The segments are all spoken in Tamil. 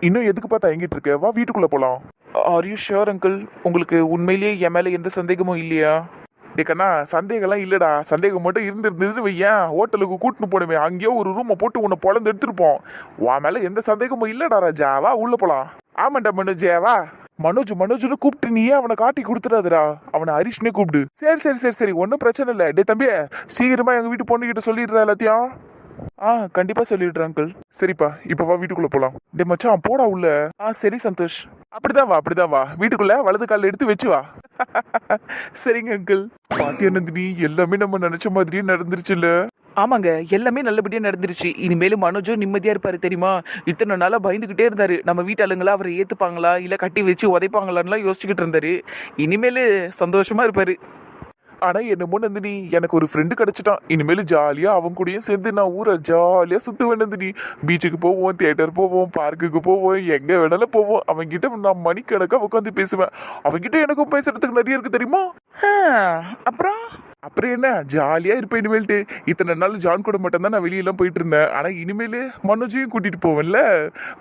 இன்னும் எதுக்குப்பா தயங்கிட்டு இருக்க? வா வீட்டுக்குள்ள போலாம். ஆர் யூ ஷியோர் அங்கிள் உங்களுக்கு உண்மையிலேயே என் மேலே எந்த சந்தேகமும் இல்லையா? டே கண்ணா சந்தேகம்லாம் இல்லடா. சந்தேகம் மட்டும் இருந்திருந்ததுன்னு வையேன். ஹோட்டலுக்கு கூட்டின்னு போடுமே அங்கேயோ ஒரு ரூமை போட்டு உன்னை பொழந்து எடுத்துருப்போம். உன் மேல எந்த சந்தேகமும் இல்லடா ராஜா. வா உள்ள போலாம். ஆமாண்டா மனோஜ் வா. மனோஜ் மனோஜ்னு கூப்பிட்டு நீயே அவனை காட்டி கொடுத்துடாதடா. அவனை ஹரிஷ்னே கூப்பிடு. சரி சரி சரி சரி. ஒன்றும் பிரச்சனை இல்லை. டே தம்பி சீக்கிரமா எங்க வீட்டு பொண்ணுகிட்ட சொல்லிடுறா எல்லாத்தையும். ஆ கண்டிப்பா சொல்லிடுறேன் அங்கிள் சரிப்பா இப்ப வா வீட்டுக்குள்ள போலாம். டே மச்சான் போடா உள்ள. ஆ சரி சந்தோஷ். அப்படிதான் வா அப்படிதான் வா. வீட்டுக்குள்ள வலது கால எடுத்து வச்சு வா. சரிங்க அங்கிள் பாத்தியா நந்தினி? எல்லாமே நம்ம நினைச்ச மாதிரியே நடந்துருச்சுல்ல. ஆமாங்க எல்லாமே நல்லபடியா நடந்துருச்சு. இனிமேலும் மனோஜும் நிம்மதியா இருப்பாரு தெரியுமா? இத்தனை நாளா பயந்துகிட்டே இருந்தாரு. நம்ம வீட்டாளுங்களா அவரை ஏத்துப்பாங்களா? இல்ல கட்டி வச்சு உதைப்பாங்களான்லாம் யோசிச்சுக்கிட்டு இருந்தாரு. இனிமேலு சந்தோஷமா இருப்பாரு. ஆனால் என்னமோ நந்தினி எனக்கு ஒரு ஃப்ரெண்டு கிடச்சிட்டான். இனிமேல் ஜாலியாக அவன் கூடயும் சேர்ந்து நான் ஊரை ஜாலியாக சுற்றுவேன் நந்தினி. பீச்சுக்கு போவோம் தியேட்டர் போவோம் பார்க்குக்கு போவோம் எங்கே வேணாலும் போவோம். அவன்கிட்ட நான் மணிக்கணக்காக உட்காந்து பேசுவேன். அவன்கிட்ட எனக்கும் பேசுறதுக்கு நிறைய இருக்குது தெரியுமா? அப்புறம்? அப்புறம் என்ன? ஜாலியா இருப்பேன் இனிமேல்ட்டு. இத்தனை நாள் ஜான் கூட மட்டும் தான் நான் வெளியெல்லாம் போயிட்டு இருந்தேன். ஆனா இனிமேல் மனோஜையும் கூட்டிட்டு போவேன்ல.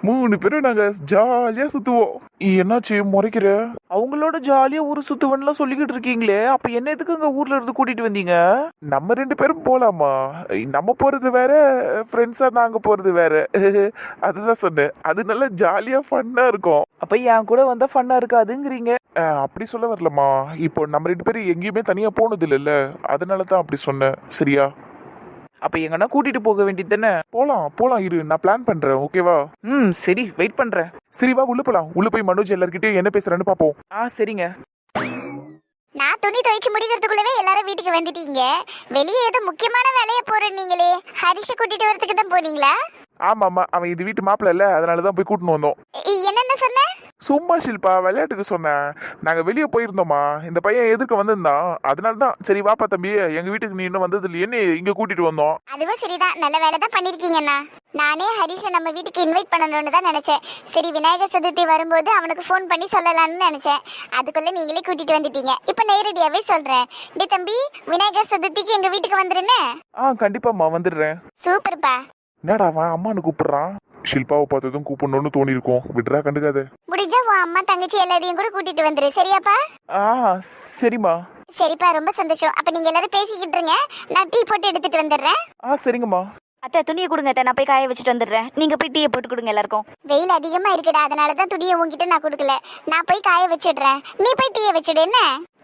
மூணு பேரும் நாங்க ஜாலியா சுத்துவோம். என்னாச்சு? முறைக்கிற? அவங்களோட ஜாலியா ஊர் சுத்துவன்லாம் சொல்லிக்கிட்டு இருக்கீங்களே. அப்ப என்ன எதுக்கு அங்க ஊர்ல இருந்து கூட்டிட்டு வந்தீங்க? நம்ம ரெண்டு பேரும் போலாமா? நம்ம போறது வேற ஃப்ரெண்ட்ஸா நாங்க போறது வேற. அதுதான் சொன்னேன். அது நல்லா ஜாலியா ஃபன்னா இருக்கும். அப்ப என் கூட வந்தா ஃபன்னா இருக்காதுங்கிறீங்க. அப்படி சொல்ல வரலம்மா. இப்போ நம்ம ரெண்டு பேரும் எங்கேயுமே தனியா போனது இல்லைல்ல அதனால தான் அப்படி சொன்னேன். சரியா? அப்ப எங்கன்னா கூட்டிட்டு போக வேண்டியது தானே? போலாம் போலாம் இரு. நான் பிளான் பண்றேன் ஓகேவா ம் சரி. வெயிட் பண்றேன் சரி வா உள்ள போலாம். உள்ள போய் மனோஜ் எல்லார்கிட்டயும் என்ன பேசுறேன்னு பாப்போம். ஆ சரிங்க. நான் துணி துவைச்சு முடிக்கிறதுக்குள்ளவே எல்லாரும் வீட்டுக்கு வந்துட்டீங்க. வெளியே ஏதோ முக்கியமான வேலையை போறேன் நீங்களே. ஹரிஷை கூட்டிட்டு வரதுக்கு தான் போனீங்களா? ஆமா ஆமா அவன் இது வீட்டு மாப்பிள்ள இல்ல அதனால தான் போய் கூட்டின்னு வந்தோம். என்னென்ன சொன்ன? சும்மா ஷில்பா விளையாட்டுக்கு சொன்னேன் நாங்க வெளியே போயிருந்தோமா இந்த பையன் எதிர்க்க வந்திருந்தான். அதனால தான் சரி வாப்பா தம்பி எங்க வீட்டுக்கு நீ இன்னும் வந்தது இல்லையேன்னு இங்க கூட்டிட்டு வந்தோம். அதுவும் சரிதான். நல்ல வேலை தான் பண்ணிருக்கீங்கண்ணா நானே ஹரிஷை நம்ம வீட்டுக்கு இன்வைட் பண்ணணும்னு தான் நினைச்சேன். சரி விநாயகர் சதுர்த்தி வரும்போது அவனுக்கு ஃபோன் பண்ணி சொல்லலாம்னு நினைச்சேன். அதுக்குள்ள நீங்களே கூட்டிட்டு வந்துட்டீங்க. இப்போ நேரடியாவே சொல்றேன். டே தம்பி விநாயகர் சதுர்த்திக்கு எங்க வீட்டுக்கு வந்துருன்னு? ஆ கண்டிப்பாம்மா வந்துடுறேன். சூப்பர்ப்பா. என்னடா அவன் அம்மானு கூப்பிடுறான்? ஷில்பாவை பார்த்ததும் கூப்பிடணும்னு தோணி இருக்கும் விட்றா கண்டுக்காத. முடிஞ்சா உன் அம்மா தங்கச்சி எல்லாரையும் கூட கூட்டிட்டு வந்துரு. சரியாப்பா? ஆ சரிம்மா. சரிப்பா ரொம்ப சந்தோஷம். அப்ப நீங்க எல்லாரும் பேசிக்கிட்டு இருங்க. நான் டீ போட்டு எடுத்துட்டு வந்துடுறேன். ஆ சரிங்கம்மா. அத்தை துணியை கொடுங்க அத்தை. நான் போய் காய வச்சுட்டு வந்துடுறேன். நீங்க போய் டீயை போட்டு கொடுங்க எல்லாருக்கும். வெயில் அதிகமா இருக்குடா. அதனால தான் துணியை உங்ககிட்ட நான் கொடுக்கல. நான் போய் காய வச்சிடுறேன். நீ போய் டீயை வச்சிடு என்ன?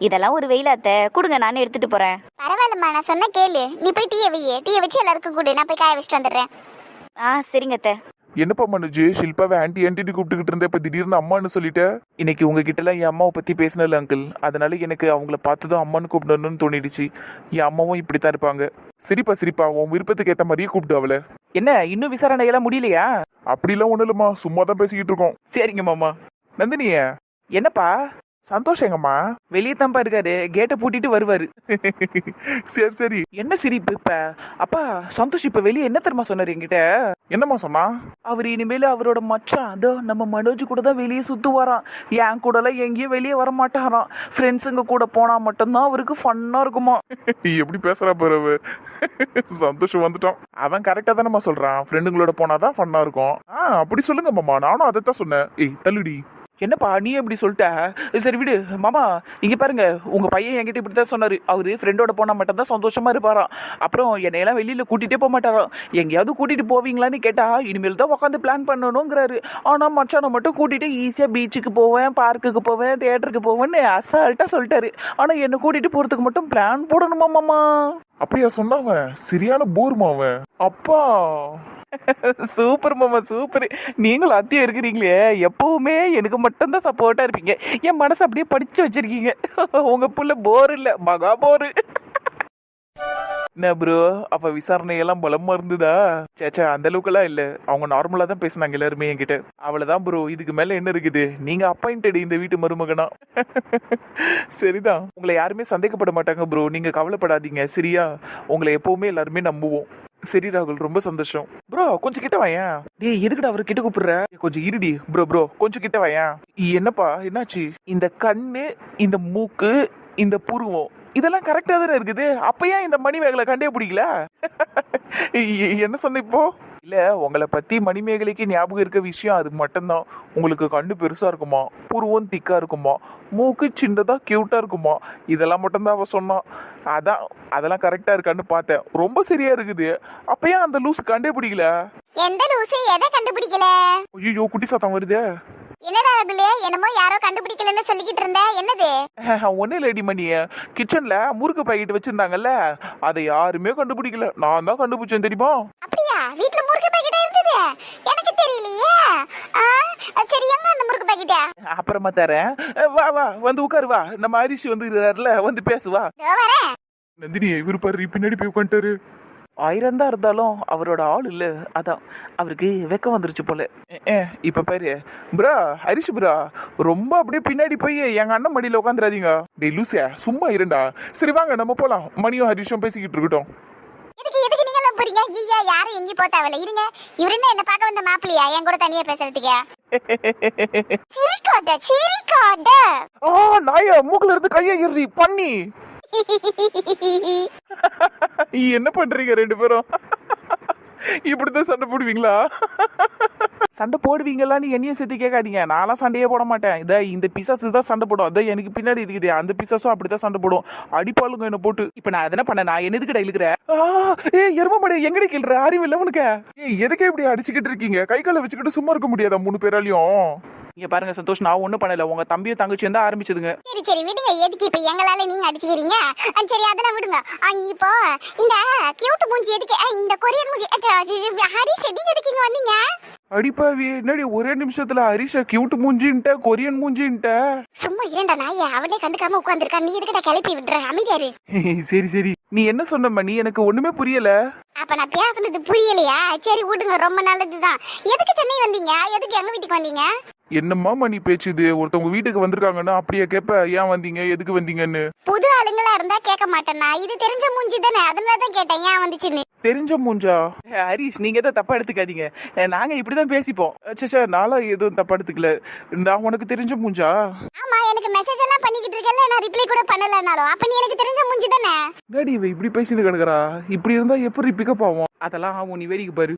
இதெல்லாம் ஒரு வெயில் அத்தை. கொடுங்க நானே எடுத்துட்டு போறேன். பரவாயில்லம்மா. நான் சொன்ன கேளு. நீ போய் டீயை வையே. டீயை வச்சு எல்லாருக்கும் கொடு. நான் போய் காய வச்சுட்டு வந்துடுறேன். ஆ சரிங்க அத்தை. என்னப்பா மனுஜ்? ஷில்பாவை ஆன்டி ஆன்டின்னு கூப்பிட்டுக்கிட்டு இருந்தேன். இப்ப திடீர்னு அம்மான்னு சொல்லிட்ட. இன்னைக்கு உங்ககிட்ட எல்லாம் என் அம்மாவை பத்தி பேசினல அங்கிள் அதனால எனக்கு அவங்கள பார்த்ததும் அம்மான்னு கூப்பிடணும்னு தோணிடுச்சு. என் அம்மாவும் இப்படித்தான் இருப்பாங்க. சரிப்பா சரிப்பா. உன் விருப்பத்துக்கு ஏத்த மாதிரியே கூப்பிட்டு அவளை. என்ன இன்னும் விசாரணை எல்லாம் முடியலையா? அப்படிலாம் ஒண்ணும் இல்லம்மா. சும்மா தான் பேசிக்கிட்டு இருக்கோம். சரிங்க மாமா. நந்தினிய. என்னப்பா? சந்தோஷம் எங்கம்மா வெளியே தான்ப்பா இருக்காரு கேட்டை பூட்டிட்டு வருவாரு. சரி சரி. என்ன சிரிப்பு இப்ப? அப்பா சந்தோஷ் இப்ப வெளியே என்ன தெரியுமா சொன்னாரு என்கிட்ட? என்னம்மா சொன்னா? அவர் இனிமேல் அவரோட மச்சான். அதோ நம்ம மனோஜ் கூட தான் வெளியே சுத்துவாராம். என் கூடலாம் எங்கேயும் வெளியே வர மாட்டாராம் ஃப்ரெண்ட்ஸுங்க கூட போனா மட்டும்தான் அவருக்கு ஃபன்னா இருக்குமா? நீ எப்படி பேசுறா பாரு. சந்தோஷம் வந்துட்டான். அவன் கரெக்டா தானம்மா சொல்றான். ஃப்ரெண்டுங்களோட போனாதான் ஃபன்னா இருக்கும். ஆ அப்படி சொல்லுங்க மாமா நானும் அதைத்தான் சொன்னேன். ஏய் தள்ளுடி. என்னப்பா நீ எப்படி சொல்லிட்ட? சரி விடு. மாமா இங்கே பாருங்க. உங்க பையன் என்கிட்ட இப்படி தான் சொன்னார். அவர் ஃப்ரெண்டோட போனால் மட்டும்தான் சந்தோஷமாக சந்தோஷமா இருப்பாராம். அப்புறம் என்னையெல்லாம் வெளியில் கூட்டிகிட்டே போக மாட்டாராம். எங்கேயாவது கூட்டிகிட்டு போவீங்களான்னு கேட்டால் இனிமேல் தான் உட்காந்து பிளான் பண்ணணுங்கிறாரு. ஆனால் மச்சானை மட்டும் கூட்டிகிட்டு ஈஸியாக பீச்சுக்கு போவேன் பார்க்குக்கு போவேன் தேட்டருக்கு போவேன்னு அசால்ட்டாக சொல்லிட்டாரு. ஆனால் என்னை கூட்டிகிட்டு போகிறதுக்கு மட்டும் பிளான் போடணுமா மாமா? அப்படியா சொன்னாங்க. சரியான போருமா அவன்? அப்பா! சூப்பர் மாமா சூப்பர். நீங்களும் அத்தியம் இருக்கிறீங்களே. எப்பவுமே எனக்கு மட்டும்தான் சப்போர்ட்டாக இருப்பீங்க. என் மனசு அப்படியே படிச்சு வச்சிருக்கீங்க. உங்க புள்ள போர் இல்லை. மகா போர் என்ன ப்ரோ அப்ப விசாரணை எல்லாம் பலமா இருந்ததா சேச்சா அந்த அளவுக்குலாம் இல்ல. அவங்க நார்மலா தான் பேசுனாங்க எல்லாருமே என்கிட்ட. அவ்வளவுதான் ப்ரோ இதுக்கு மேல என்ன இருக்குது? நீங்க அப்பாயிண்டட் இந்த வீட்டு மருமகனா? சரிதான். உங்களை யாருமே சந்தேகப்பட மாட்டாங்க ப்ரோ நீங்க கவலைப்படாதீங்க. சரியா? உங்களை எப்பவுமே எல்லாருமே நம்புவோம். சரி ராகுல் ரொம்ப சந்தோஷம். ப்ரோ கொஞ்சம் கிட்ட வாயேன். டேய் எதுக்குடா அவர் கிட்ட கூப்பிடுற? கொஞ்சம் இருடி. ப்ரோ ப்ரோ கொஞ்சம் கிட்ட வாயேன். என்னப்பா என்னாச்சு? இந்த கண்ணு இந்த மூக்கு இந்த புருவம் இதெல்லாம் கரெக்டா தானே இருக்குது? அப்ப ஏன் இந்த மணி வேகலை கண்டே பிடிக்கல? என்ன சொன்ன இப்போ? இல்ல உங்களை பத்தி மணிமேகலைக்கு ஞாபகம் இருக்க விஷயம் அது மட்டும்தான். உங்களுக்கு கண்ணு பெருசா இருக்குமா? புருவம் திக்கா இருக்குமா? மூக்கு சின்னதா கியூட்டா இருக்குமா? இதெல்லாம் மட்டும்தான் அவ சொன்னான் அதான் அதெல்லாம் கரெக்டா இருக்கான்னு பார்த்தேன். ரொம்ப சரியா இருக்குது. அப்ப ஏன் அந்த லூஸ் கண்டே பிடிக்கல எந்த லூசு? எதை கண்டுபிடிக்கல? ஐயோ குட்டி சத்தம் வருதே. என்னடா அதுல என்னமோ யாரோ கண்டுபிடிக்கலன்னு சொல்லிக்கிட்டு இருந்த. என்னது? ஒன்னே லேடி மணி. கிச்சன்ல முறுக்கு பாக்கெட் வச்சிருந்தாங்கல்ல அதை யாருமே கண்டுபிடிக்கல. நான் தான் கண்டுபிடிச்சேன் தெரியுமா? அப்படியா? வீட்ல முறுக்கு பாக்கெட் இருந்தது? எனக்கு தெரியலையே. ஆ, சரி எங்க அந்த முறுக்கு பாக்கெட்டா? அப்புறமா தரேன். வா வா வந்து உட்காரு வா. நம்ம அரிசி வந்து வந்து பேசுவா வரேன். நந்தினி இவரு பாரு பின்னாடி போய் உட்காந்துட்டாரு. ஆயிரம் தான் இருந்தாலும் அவரோட ஆள் இல்ல. அதான் அவருக்கு வெக்கம் வந்துருச்சு போல. இப்ப பாரு. ப்ரா ஹரிஷ் ப்ரா ரொம்ப அப்படியே பின்னாடி போய் எங்க அண்ணன் மடியில உட்காந்துடாதீங்க டேய் லூசியா சும்மா இருண்டா சரி வாங்க நம்ம போலாம். மணியும் ஹரிஷும் பேசிக்கிட்டு இருக்கட்டும். போறீங்க? ஐயா யாரும் எங்கேயும் போக தேவையில்ல. இருங்க. இவரு என்ன என்ன பார்க்க வந்த மாப்பிள்ளையா? என் கூட தனியா பேசுறதுக்கு. சிரிக்காத சிரிக்காத. ஆ நாயா மூக்குல இருந்து கையை ஏறி பண்ணி. என்ன பண்றீங்க ரெண்டு பேரும்? இப்படிதான் சண்டை போடுவீங்களா? சண்டை போடுவீங்களான்னு என்னையும் சேர்த்து கேட்காதீங்க. நான்லாம் சண்டையே போட மாட்டேன். இதை இந்த பிசாசு தான் சண்டை போடும். அதான் எனக்கு பின்னாடி இருக்குது. அந்த பிசாசும் அப்படிதான் சண்டை போடும். அடிப்பாளுங்க என்ன போட்டு. இப்போ நான் எதனா பண்ண? நான் என்னதுக்கு இழுக்கிறேன் ஏ எருமமாடு எங்கடி கிள்ற? அறிவு இல்ல உனக்கு. ஏய் எதுக்கே இப்படி அடிச்சுக்கிட்டு இருக்கீங்க? கை காலை வச்சுக்கிட்டு சும்மா இருக்க முடியாதா மூணு பேராலையும்? இங்க பாருங்க சந்தோஷ் நான் ஒன்றும் பண்ணல. உங்க தம்பியும் தங்கச்சியும் தான் ஆரம்பிச்சதுங்க. சரி சரி விடுங்க. எதுக்கு இப்ப எங்களால நீங்க அடிச்சுக்கிறீங்க? சரி அதெல்லாம் விடுங்க. இப்போ இந்த கியூட் மூஞ்சி எதுக்கு? இந்த கொரியன் மூஞ்சி. ஹரிஷ் நீங்க எதுக்கு இங்க வந்தீங்க? அடிப்பாவி என்னடி ஒரே நிமிஷத்துல ஹரிஷா கியூட் மூஞ்சின்ட்ட கொரியன் மூஞ்சின்ட்ட? சும்மா இரண்டா நாய அவனே கண்டுக்காம உட்கார்ந்திருக்கா. நீ எதுக்கிட்ட கிளப்பி விடுற? அமைதியாரு சரி சரி. நீ என்ன சொன்ன நீ எனக்கு ஒண்ணுமே புரியல. அப்ப நான் பேசுனது புரியலையா? சரி விடுங்க. ரொம்ப நல்லதுதான். எதுக்கு சென்னை வந்தீங்க? எதுக்கு எங்க வீட்டுக்கு வந்தீங்க? என்னம்மா மணி பேச்சுது ஒருத்தவங்க வீட்டுக்கு வந்திருக்காங்கன்னா அப்படியே கேப்ப ஏன் வந்தீங்க? எதுக்கு வந்தீங்கன்னு? புது ஆளுங்களா இருந்தா கேட்க மாட்டேன்னா இது தெரிஞ்ச மூஞ்சி தானே. அதனால தான் கேட்டேன் ஏன் வந்துச்சுன்னு? தெரிஞ்ச மூஞ்சா? ஹரிஷ் நீங்க தான் தப்பா எடுத்துக்காதீங்க. நாங்க இப்படிதான் பேசிப்போம். சே நாளா எதுவும் தப்பா எடுத்துக்கல. நான் உனக்கு தெரிஞ்ச மூஞ்சா? ஆமா எனக்கு மெசேஜ் எல்லாம் பண்ணிக்கிட்டு இருக்கல நான் ரிப்ளை கூட பண்ணலனாலும். அப்ப நீ எனக்கு தெரிஞ்ச மூஞ்சி தானே? என்னடி இவ இப்படி பேசிட்டு கிடக்குறா? இப்படி இருந்தா எப்படி பிக்கப் ஆகும் அதெல்லாம் ஆகும் நீ வேடிக்கை பாரு.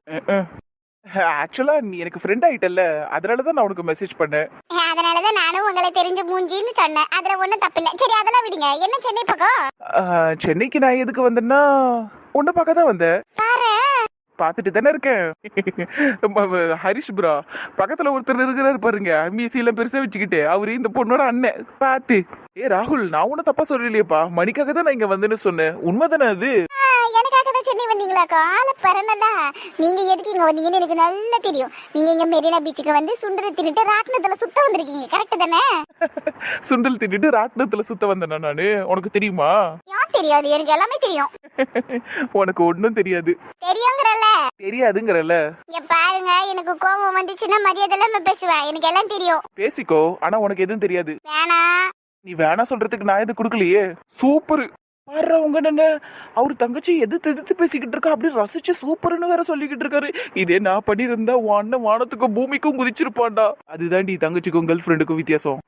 ஆக்சுவலா நீ எனக்கு ஃப்ரெண்ட் ஆயிட்டல்ல. அதனால தான் நான் உனக்கு மெசேஜ் பண்ணேன். அஹ் அதனாலதான் நானும் உங்களை தெரிஞ்ச மூஞ்சின்னு சொன்னேன். அதுல ஒண்ணும் தப்பில்ல சரி அதெல்லாம் விடுங்க. என்ன சென்னை பக்கம்? சென்னைக்கு நான் எதுக்கு வந்தேன்னா? உன்னை பார்க்க தான் வந்தேன். பாரு. பார்த்துட்டு தானே இருக்கேன். ஹரிஷ் ப்ரா பக்கத்துல ஒருத்தர் இருக்கிறாரு பாருங்க. மீசி எல்லாம் பெருசா வச்சுக்கிட்டு அவரு இந்த பொண்ணோட அண்ணன். பார்த்து. ஏ ராகுல் நான் ஒன்னும் தப்பா சொல்லலையேப்பா. மணிக்காக தான் நான் இங்க வந்தேன்னு சொன்னேன். உண்மைதானே அது? எனக்காக தான் சென்னை வந்தீங்களாக்கா ஆள பரனல நீங்க எதுக்கு இங்க வந்தீங்கன்னு எனக்கு நல்லா தெரியும். நீங்க இங்க மெரினா பீச்சுக்கு வந்து சுண்டரை தின்னுட்டு ராட்டினத்துல சுத்த வந்திருக்கீங்க. கரெக்ட் தானே? சுண்டல் தின்னுட்டு ராட்டினத்துல சுத்த வந்தேனா நானு? உனக்கு தெரியுமா? ஏன் தெரியாது? எனக்கு எல்லாமே தெரியும். உனக்கு ஒன்றும் தெரியாது. தெரியுங்கிறல்ல? தெரியாதுங்கிறல்ல. இங்க பாருங்க எனக்கு கோபம் வந்துச்சுன்னா மரியாதை இல்லாம பேசுவேன். எனக்கு எல்லாம் தெரியும். பேசிக்கோ ஆனா உனக்கு எதுவும் தெரியாது. வேணாம். நீ வேணா சொல்றதுக்கு நான் எதுவும் கொடுக்கலையே. சூப்பர். பாரு உங்க அவர் தங்கச்சி எதிர்த்து எதிர்த்து பேசிக்கிட்டு இருக்கா? அப்படி ரசிச்சு சூப்பர்னு வேற சொல்லிக்கிட்டு இருக்காரு. இதே நான் பண்ணியிருந்தா உன் அண்ணன் வானத்துக்கும் பூமிக்கும் குதிச்சிருப்பான்டா. அதுதான்டி தங்கச்சிக்கும் கேர்ள் ஃப்ரெண்டுக்கும் வித்தியாசம்.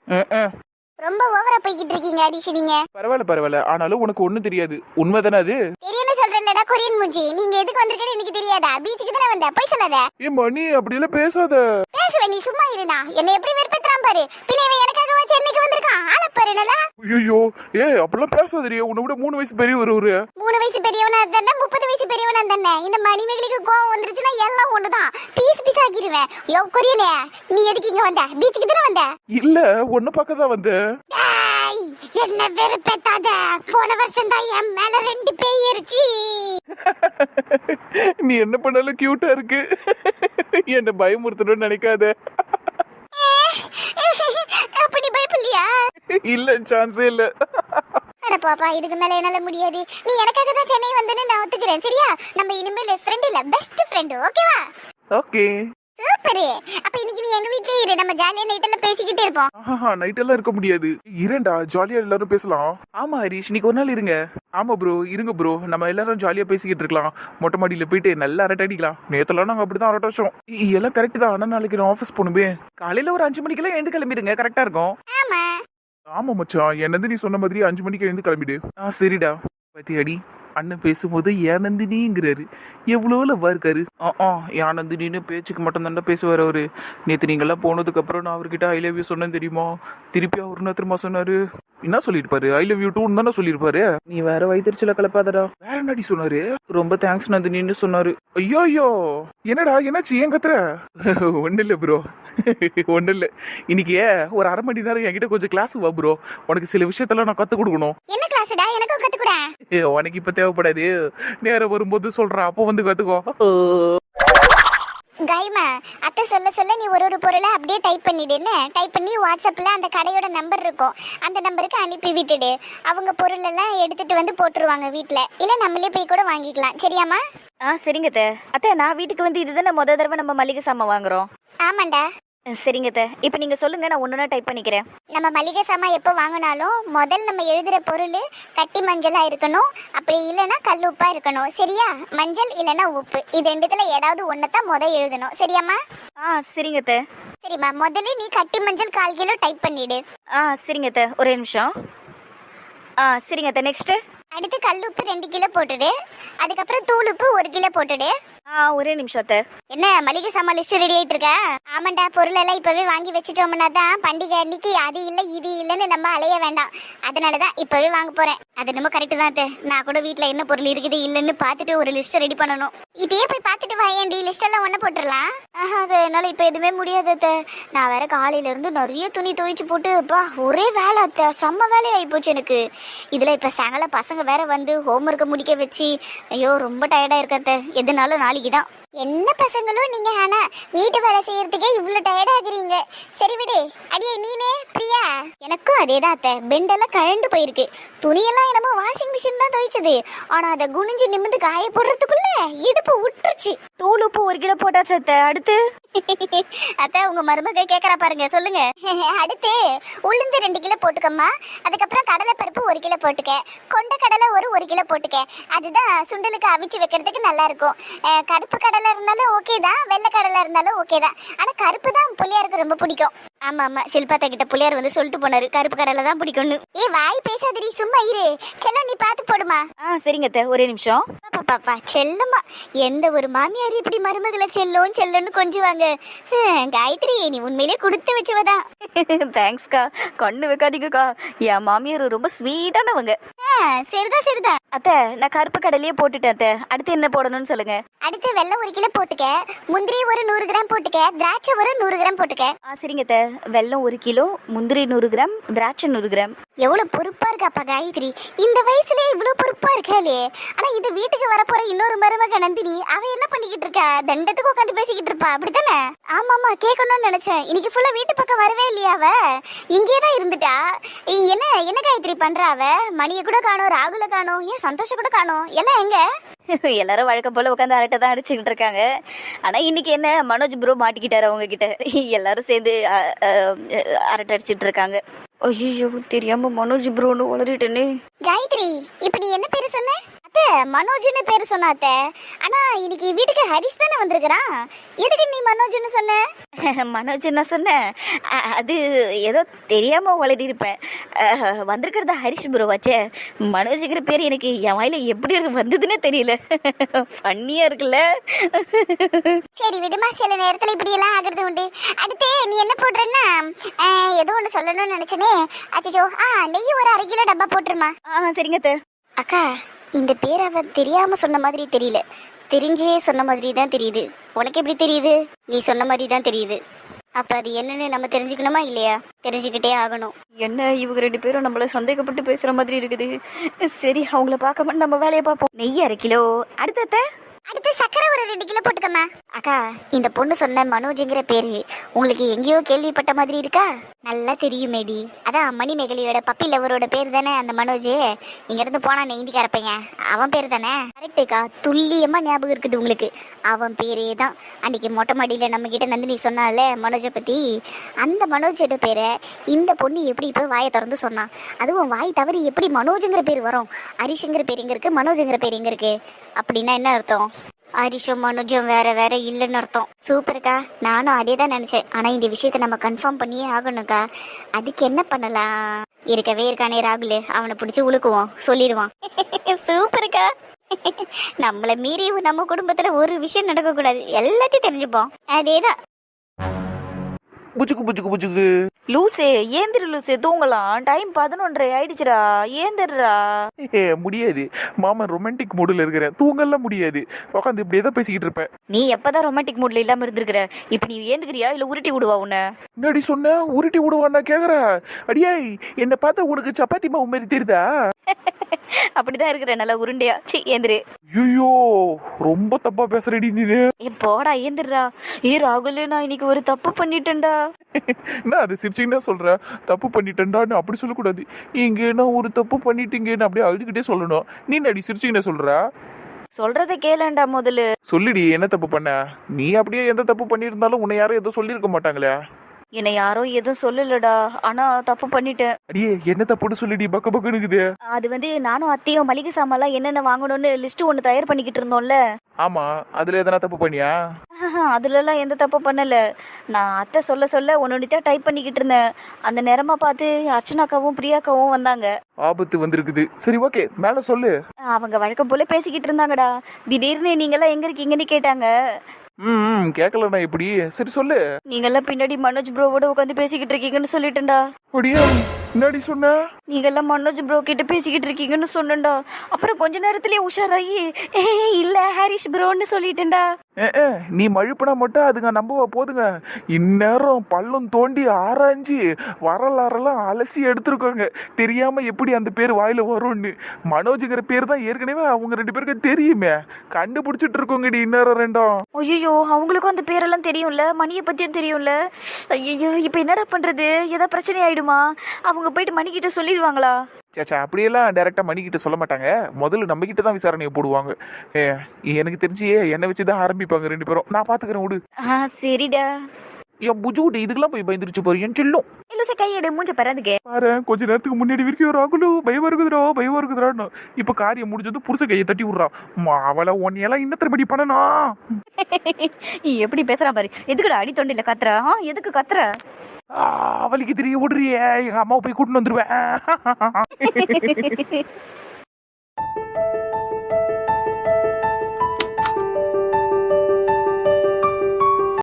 ரொம்ப ஓவரா போய்கிட்டு இருக்கீங்க அடிச்சு நீங்க. பரவாயில்ல பரவாயில்ல. ஆனாலும் உனக்கு ஒண்ணும் தெரியாது. உண்மைதானே அது? தெரியும்னு சொல்றேன்லடா கொரியன் மூஞ்சி. நீங்க எதுக்கு வந்திருக்கேன்னு எனக்கு தெரியாதா? பீச்சுக்கு தானே வந்த? போய் சொல்லாத. ஏ மணி அப்படியெல்லாம் பேசாத. பேசுவேன் நீ சும்மா இருடா. என்னை எப்படி வெறுப்பேத்துறான் பாரு. பின்ன இவன் எனக்காகவா சென்னைக்கு வந்திருக்கான்? ஆள பாரு நல்லா. ஐயோ ஏ அப்படிலாம் பேசாதறியே உன்னை விட மூணு வயசு பெரிய ஒரு ஒரு மூணு வயசு பெரியவனா இருந்தா முப்பது வயசு பெரியவனா இருந்தானே? இந்த மணிமேகலைக்கு கோவம் வந்துருச்சுன்னா எல்லாம் ஒண்ணுதான். பீஸ் பீஸ் ஆக்கிடுவேன் யோ கொரியனே நீ எதுக்கு இங்க வந்த? பீச்சுக்கு தானே வந்த? இல்ல ஒன்னு பார்க்க தான் வந்தேன். டேய், என்ன வெறுப்பேத்தாத? போன வருஷம் தான் என் மேல ரெண்டு பேய் ஏறிச்சு. நீ என்ன பண்ணாலும் கியூட்டா இருக்கு. என்ன பயமுறுத்தணும்னு நினைக்காத. அப்ப நீ பயப்படலையா? இல்ல சான்ஸே இல்ல. அட பாப்பா இதுக்கு மேல என்னால முடியாது. நீ எனக்காக தான் சென்னை வந்தேன்னு நான் ஒத்துக்கிறேன் சரியா? நம்ம இனிமேல் ஃப்ரெண்ட் இல்ல பெஸ்ட் ஃப்ரெண்ட் ஓகேவா ஓகே சூப்பர். அப்ப இன்னைக்கு நீ எங்க வீட்லயே இரு. நம்ம ஜாலியா நைட் எல்லாம் பேசிக்கிட்டே இருப்போம். ஆஹா நைட் எல்லாம் இருக்க முடியாது. இரண்டா? ஜாலியா எல்லாரும் பேசலாம். ஆமா ஹரிஷ் இன்னைக்கு ஒரு நாள் இருங்க. ஆமா ப்ரோ இருங்க ப்ரோ நம்ம எல்லாரும் ஜாலியா பேசிக்கிட்டு இருக்கலாம். மொட்டை மாடியில போயிட்டு நல்லா அரட்டை அடிக்கலாம். நேத்தெல்லாம் நாங்க அப்படிதான் அரட்டை வச்சோம் எல்லாம் கரெக்ட் தான். ஆனா நாளைக்கு நான் ஆஃபீஸ் போகணுமே. காலையில ஒரு அஞ்சு மணிக்கெல்லாம் எழுந்து கிளம்பிடுங்க. கரெக்டா இருக்கும். ஆமா. ஆமா மச்சான். என்னது நீ சொன்ன மாதிரி அஞ்சு மணிக்கு எழுந்து கிளம்பிடு. ஆ சரிடா. பத்தி அடி அண்ணன் பேசும்போது ஏனந்தினிங்கிறாரு எவ்வளோ லவ்வா இருக்காரு ஆ ஆ ஏனந்தினின்னு பேச்சுக்கு மட்டும் பேசுவார் அவர். நேற்று நீங்கள்லாம் போனதுக்கப்புறம் நான் அவர்கிட்ட ஐ லவ் யூ சொன்னேன் தெரியுமா? திருப்பி அவர் என்ன தெரியுமா சொன்னாரு? என்ன சொல்லியிருப்பாரு? ஐ லவ் யூ டூன்னு தானே சொல்லியிருப்பாரு? நீ வேற வயிற்றுச்சில கலப்பாதடா. வேற என்னடி சொன்னாரு? ரொம்ப தேங்க்ஸ் நந்தினின்னு சொன்னாரு. ஐயோ ஐயோ என்னடா என்னாச்சு? ஏன் கத்துற? ஒன்றும் இல்லை ப்ரோ ஒன்றும் இல்லை இன்னைக்கு ஒரு அரை மணி நேரம் என்கிட்ட கொஞ்சம் கிளாஸ் வா ப்ரோ உனக்கு சில விஷயத்தெல்லாம் நான் கற்றுக் கொடுக்கணும். என்ன கிளாஸ்டா எனக்கும் கத்துக்கூட ஏ, உனக்கு இப்போ தேவைப்படாது. நேரம் வரும்போது சொல்கிறேன் அப்போ வந்து கற்றுக்கோ கைமா அத்தை சொல்ல சொல்ல நீ ஒரு ஒரு பொருளை அப்படியே டைப் பண்ணிடுன்னு டைப் பண்ணி வாட்ஸ்அப்பில் அந்த கடையோட நம்பர் இருக்கும். அந்த நம்பருக்கு அனுப்பி விட்டுடு. அவங்க பொருள் எல்லாம் எடுத்துட்டு வந்து போட்டுருவாங்க வீட்டில் இல்லை நம்மளே போய் கூட வாங்கிக்கலாம். சரியாம்மா? ஆ சரிங்க அத்தை. அத்தை நான் வீட்டுக்கு வந்து இதுதானே முத தடவை நம்ம மளிகை சாமான் வாங்குறோம்? ஆமாண்டா. சரிங்க அத்தை. இப்போ நீங்கள் சொல்லுங்க நான் ஒன்று டைப் பண்ணிக்கிறேன். நம்ம மளிகை சாமான் எப்போ வாங்கினாலும் முதல் நம்ம எழுதுகிற பொருள் கட்டி மஞ்சளாக இருக்கணும். அப்படி இல்லைன்னா கல்லுப்பாக இருக்கணும். சரியா? மஞ்சள் இல்லைன்னா உப்பு. இது ரெண்டுத்துல ஏதாவது ஒன்று தான் முதல் எழுதணும். சரியாம்மா? ஆ சரிங்க அத்தை. சரிம்மா. முதல்ல நீ கட்டி மஞ்சள் கால் கிலோ டைப் பண்ணிடு. ஆ சரிங்க அத்தை. ஒரே நிமிஷம். ஆ சரிங்க அத்தை. நெக்ஸ்ட்டு அடுத்து கல்லுப்பு ரெண்டு கிலோ போட்டுடு. அதுக்கப்புறம் தூள் உப்பு ஒரு கிலோ போட்டுடு. ஆ ஒரே நிமிஷம் அத்தை. என்ன மளிகை சாமான் லிஸ்ட் ரெடி ஆயிட்டு இருக்கா? ஆமாண்டா பொருள் எல்லாம் இப்பவே வாங்கி வச்சுட்டோம்னா தான் பண்டிகை அன்னைக்கு அது இல்ல இது இல்லைன்னு நம்ம அலைய வேண்டாம். அதனால தான் இப்பவே வாங்க போறேன். அது என்னமோ கரெக்ட் தான். நான் கூட வீட்ல என்ன பொருள் இருக்குது இல்லைன்னு பார்த்துட்டு ஒரு லிஸ்ட் ரெடி பண்ணணும். இப்பயே போய் பார்த்துட்டு வாயேண்டி லிஸ்ட் எல்லாம் ஒண்ணு போட்டுடலாம் ஆஹா அது என்னால் இப்ப எதுவுமே முடியாது அத்தை. நான் வேற காலையில இருந்து நிறைய துணி துவைச்சு போட்டு அப்பா ஒரே வேலை அத்தை. செம்ம வேலையாகி போச்சு எனக்கு. இதுல இப்ப சாயங்காலம் பசங்க வேற வந்து ஹோம்ஒர்க்கை முடிக்க வச்சு ஐயோ ரொம்ப டயர்டா இருக்கத்த எதுனாலும் நாளைக்கு தான் என்ன பசங்களும் நீங்க ஆனா வீட்டு வேலை செய்யறதுக்கே இவ்வளவு டயர்ட் ஆகுறீங்க. சரி விடு. அடியே நீனே பிரியா. எனக்கும் அதே தான் அத்தை. பெண்டெல்லாம் கழண்டு போயிருக்கு. துணியெல்லாம் என்னமோ வாஷிங் மிஷின் தான் துவைச்சது. ஆனா அதை குனிஞ்சு நிமிந்து காய போடுறதுக்குள்ள இடுப்பு விட்டுருச்சு தூள் உப்பு ஒரு கிலோ போட்டாச்சு அத்தை. அடுத்து? அத்தை உங்க மருமக கேக்குறா பாருங்க சொல்லுங்க. அடுத்து உளுந்து ரெண்டு கிலோ போட்டுக்கம்மா. அதுக்கப்புறம் கடலை பருப்பு ஒரு கிலோ போட்டுக்க. கொண்ட கடலை ஒரு ஒரு கிலோ போட்டுக்க. அதுதான் சுண்டலுக்கு அவிச்சு வைக்கிறதுக்கு நல்லா இருக்கும். கருப்பு கடலை இருந்தாலும் ஓகே தான் வெள்ளை கடலை இருந்தாலும் ஓகே தான். ஆனா கருப்பு தான் புள்ளியாருக்கு ரொம்ப பிடிக்கும். ஆமா ஆமா. ஷில்பாத்தா கிட்ட புள்ளியார் வந்து சொல்லிட்டு போனாரு. கருப்பு கடலை தான் பிடிக்கும்னு. ஏ வாய் பேசாதடி சும்மா இரு. செல்லம் நீ பார்த்து போடுமா? ஆ சரிங்க அத்தை. ஒரே நிமிஷம். பாப்பா பாப்பா செல்லம்மா. எந்த ஒரு மாமியார் இப்படி மருமகளை செல்லும் செல்லன்னு கொஞ்சுவாங்க. ஹம், காயத்ரி நீ உண்மையிலே கொடுத்து வச்சவதான். தேங்க்ஸ்க்கா கண்ணு வைக்காதீங்கக்கா. என் மாமியார் ரொம்ப ஸ்வீட்டானவங்க ஆ, சரிதான் சரிதான். அத்தை நான் கருப்பு கடலையே போட்டுட்டேன் அத்தை. அடுத்து என்ன போடணும்னு சொல்லுங்க. அடுத்து வெள்ளம் ஒரு கிலோ போட்டுக்க. முந்திரி ஒரு நூறு கிராம் போட்டுக்க. திராட்சை ஒரு நூறு கிராம் போட்டுக்க. ஆ சரிங்க அத்தை. வெல்லம் ஒரு கிலோ முந்திரி நூறு கிராம் திராட்சை நூறு கிராம். எவ்வளவு பொறுப்பா இருக்காப்பா காயத்ரி? இந்த வயசுலயே இவ்வளவு பொறுப்பா இருக்காளே. ஆனா இந்த வீட்டுக்கு வரப்போற இன்னொரு மருமக நந்தினி அவ என்ன பண்ணிக்கிட்டு இருக்கா? தண்டத்துக்கு உட்காந்து பேசிக்கிட்டு இருப்பா. அப்படித்தானே? ஆமா ஆமா கேட்கணும்னு நினைச்சேன். இன்னைக்கு ஃபுல்லா வீட்டு பக்கம் வரவே இல்லையா அவ? இங்கே தான் இருந்துட்டா என்ன என்ன காயத்ரி பண்றா அவ? மணியை கூட காணோம் ராகுல காணோம் ஏன் சந்தோஷம் கூட காணோம்? எல்லாம் எங்க? எல்லாரும் வழக்கம் போல உட்காந்து அரட்டை தான் அடிச்சுக்கிட்டு இருக்காங்க. ஆனா இன்னைக்கு என்ன? மனோஜ் ப்ரோ மாட்டிக்கிட்டாரு அவங்க கிட்ட எல்லாரும் சேர்ந்து அரட்டை அடிச்சிட்டு இருக்காங்க. ஐயோ தெரியாம மனோஜ் ப்ரோன்னு உளறிட்டேனே. காயத்ரி இப்ப நீ என்ன பேரு சொன்ன? அத்தை மனோஜ்னு பேரு சொன்ன அத்தை. ஆனா இன்னைக்கு வீட்டுக்கு ஹரிஷ் தானே வந்திருக்கிறான். எதுக்கு நீ மனோஜ்னு சொன்ன? மனோஜ் என்ன சொன்னேன். அது ஏதோ தெரியாம உளறியிருப்பேன். அஹ், வந்திருக்கிறதா ஹரிஷ் ப்ரோ வச்சே. மனோஜுங்கிற பேர் எனக்கு என் வாயில எப்படி வந்ததுன்னே தெரியல. ஃபன்னியா இருக்குல்ல. சரி விடுமா சில நேரத்துல இப்படி எல்லாம் ஆகுறது உண்டு. அடுத்து நீ என்ன போடுறன்னா? ஏதோ ஒண்ணு சொல்லணும்னு நினைச்சனே. அச்சோ ஆ நெய் ஒரு அரை கிலோ டப்பா போட்டுருமா. ஆ சரிங்க அக்கா இந்த பேர் அவ தெரியாம சொன்ன மாதிரி தெரியல. தெரிஞ்சே சொன்ன மாதிரி தான் தெரியுது. உனக்கு எப்படி தெரியுது? நீ சொன்ன மாதிரி தான் தெரியுது. அப்ப அது என்னன்னு நம்ம தெரிஞ்சுக்கணுமா இல்லையா? தெரிஞ்சுக்கிட்டே ஆகணும். என்ன இவங்க ரெண்டு பேரும் நம்மள சந்தேகப்பட்டு பேசுற மாதிரி இருக்குது. சரி அவங்கள பார்க்க மாட்டோம் நம்ம வேலையை பார்ப்போம். நெய் அரை கிலோ. அடுத்த அடுத்து சக்கரை ஒரு ரெண்டு கிலோ போட்டுக்கம்மா. அக்கா இந்த பொண்ணு சொன்ன மனோஜ்ங்கிற பேரு உங்களுக்கு எங்கேயோ கேள்விப்பட்ட மாதிரி இருக்கா? நல்லா தெரியுமேடி. அதான் மணிமேகலையோட பப்பி லவரோட பேர் தானே அந்த மனோஜ். இங்கேருந்து போனால் போனா நெய்ந்திக்கார பையன். அவன் பேர் தானே? கரெக்டுக்கா துல்லியமாக ஞாபகம் இருக்குது உங்களுக்கு. அவன் பேரே தான். அன்னைக்கு மொட்டை மாடியில் நம்மக்கிட்ட நந்தினி சொன்னால மனோஜை பற்றி அந்த மனோஜோட பேரை இந்த பொண்ணு எப்படி இப்போ வாயை திறந்து சொன்னான் அதுவும் வாய் தவறி எப்படி மனோஜுங்கிற பேர் வரும்? ஹரிஷுங்கிற பேர் எங்க இருக்குது மனோஜுங்கிற பேர் எங்க இருக்கு? அப்படின்னா என்ன அர்த்தம்? ஹரிஷும் மனுஜும் வேற வேற இல்லைன்னு அர்த்தம். சூப்பர்க்கா. நானும் அதே தான் நினைச்சேன். ஆனா இந்த விஷயத்தை நம்ம கன்ஃபார்ம் பண்ணியே ஆகணும்க்கா. அதுக்கு என்ன பண்ணலாம்? இருக்கவே இருக்கானே ராகுல். அவனை பிடிச்சி உழுக்குவோம். சொல்லிடுவான். சூப்பர்க்கா. நம்மள மீறி நம்ம குடும்பத்துல ஒரு விஷயம் நடக்க கூடாது எல்லாத்தையும் தெரிஞ்சுப்போம். அதேதான். புச்சுக்கு புச்சுக்கு புச்சுக்கு லூசே ஏந்திரு லூசே தூங்கலாம் டைம் பதினொன்றரை ஆயிடுச்சுடா. ஏந்திரா ஏ முடியாது. மாமன் ரொமான்டிக் மூடில் இருக்கிறேன் தூங்கலாம் முடியாது. உட்காந்து இப்படியே தான் பேசிக்கிட்டு இருப்பேன் நீ எப்பதான் ரொமான்டிக் மூட்ல இல்லாம இருந்திருக்கிற? இப்ப நீ ஏந்துக்கிறியா? இல்ல உருட்டி விடுவா உன்னை? என்னடி சொன்ன? உருட்டி விடுவான்னா கேக்குற அடியே என்னை பார்த்தா உனக்கு சப்பாத்தி மாவு மாதிரி தெரியுதா? அப்படிதான் இருக்கிற நல்லா உருண்டையா. சி ஏந்திரு. ஐயோ ரொம்ப தப்பா பேசுறடி நீனு. ஏ போடா ஏந்திரா ஏ ராகுல் நான் இன்னைக்கு ஒரு தப்பு பண்ணிட்டேன்டா. என்ன அது சிரிச்சிங்கன்னா சொல்ற தப்பு பண்ணிட்டேன்டான்னு அப்படி சொல்லக்கூடாது. இங்க நான் ஒரு தப்பு பண்ணிட்டீங்கன்னு அப்படியே அழுதுகிட்டே சொல்லணும். நீ நடி சிரிச்சிங்கன்னா சொல்ற? சொல்றத கேளேன்டா முதல்ல. சொல்லிடி என்ன தப்பு பண்ண? நீ அப்படியே எந்த தப்பு பண்ணியிருந்தாலும் உன்னை யாரும் எதுவும் சொல்லியிருக்க மாட்டாங்களே. என்னை யாரும் எதுவும் சொல்லலடா. ஆனா தப்பு பண்ணிட்டேன். அடியே என்ன தப்புன்னு சொல்லிடி பக்க பக்கனுக்குது அது வந்து நானும் அத்தையும் மளிகை சாமான்லாம் என்னென்ன வாங்கணும்னு லிஸ்ட் ஒன்று தயார் பண்ணிக்கிட்டு இருந்தோம்ல. ஆமா அதுல எதனா தப்பு பண்ணியா? அதுலலாம் எந்த தப்பும் பண்ணல. நான் அத்தை சொல்ல சொல்ல ஒன்று தான் டைப் பண்ணிக்கிட்டு இருந்தேன். அந்த நேரமா பார்த்து அர்ச்சனாக்காவும் பிரியாக்காவும் வந்தாங்க. ஆபத்து வந்திருக்குது. சரி ஓகே மேல சொல்லு. அவங்க வழக்கம் போல பேசிக்கிட்டு இருந்தாங்கடா. திடீர்னு நீங்கெல்லாம் எங்க இருக்கீங்கன்னு கேட்டாங்க. ம் கேட்கலண்ணா இப்படி. சரி சொல்லு. நீங்கெல்லாம் பின்னாடி மனோஜ் ப்ரோவோட உட்காந்து பேசிக்கிட்டு இருக்கீங்கன்னு சொல்லிட்டேன்டா. அடியே என்னடி சொன்ன? நீங்கெல்லாம் மனோஜ் ப்ரோ கிட்ட பேசிக்கிட்டு இருக்கீங்கன்னு சொன்னேன்டா. அப்புறம் கொஞ்ச நேரத்திலேயே உஷாராகி "ஏய், இல்ல ஹாரிஷ் ப்ரோன்னு சொல்லிட்டேன்டா. ஏ, ஏ, நீ மழுப்பினா மட்டும் அதுங்க நம்பவா போதுங்க. இந்நேரம் பள்ளம் தோண்டி ஆராய்ஞ்சு வரலாறெல்லாம் அலசி எடுத்திருக்கோங்க. தெரியாம எப்படி அந்த பேர் வாயில வரும்னு. மனோஜுங்கிற பேர் தான் ஏற்கனவே அவங்க ரெண்டு பேருக்கு தெரியுமே. கண்டுபிடிச்சிட்டு இருக்கோங்கடி இந்நேரம் ரெண்டும். ஐயோ அவங்களுக்கும் அந்த பேரெல்லாம் தெரியும்ல? மணியை பத்தியும் தெரியும்ல? ஐயோ இப்போ என்னடா பண்றது? ஏதாவது பிரச்சனை ஆயிடுமா? அவங்க போயிட்டு மணிக்கிட்ட சொல்லிடுவாங்களா? சேச்சா அப்படியெல்லாம் டைரக்டா மணிக்கிட்ட சொல்ல மாட்டாங்க. முதல்ல நம்ம கிட்ட தான் விசாரணையை போடுவாங்க. ஏ எனக்கு தெரிஞ்சு என்னை வச்சு தான் ஆரம்பிப்பாங்க ரெண்டு பேரும். நான் பாத்துக்கிறேன் விடு ஆ சரிடா. என் புஜுகுட்டி இதுக்கெல்லாம் போய் பயந்துருச்சு பாரு என் செல்லும். இல்ல சார் கையெடு மூஞ்ச பறாதுக்கு பாரு கொஞ்ச நேரத்துக்கு முன்னாடி வரைக்கும் ராகுலு பயமா இருக்குதுடா பயமா இருக்குதுடான்னு. இப்ப காரியம் முடிஞ்சது புருஷ கையை தட்டி விடுறான். அவளை உன்னையெல்லாம் இன்னத்திரபடி பண்ணணும் எப்படி பேசுறான் பாரு. எதுக்குடா அடி தொண்டில கத்துற? எதுக்கு கத்துற? வலிக்கு அவளுக்கு தெரிய விடுறியே எங்க அம்மாவை போய் கூட்டின்னு வந்துருவேன்.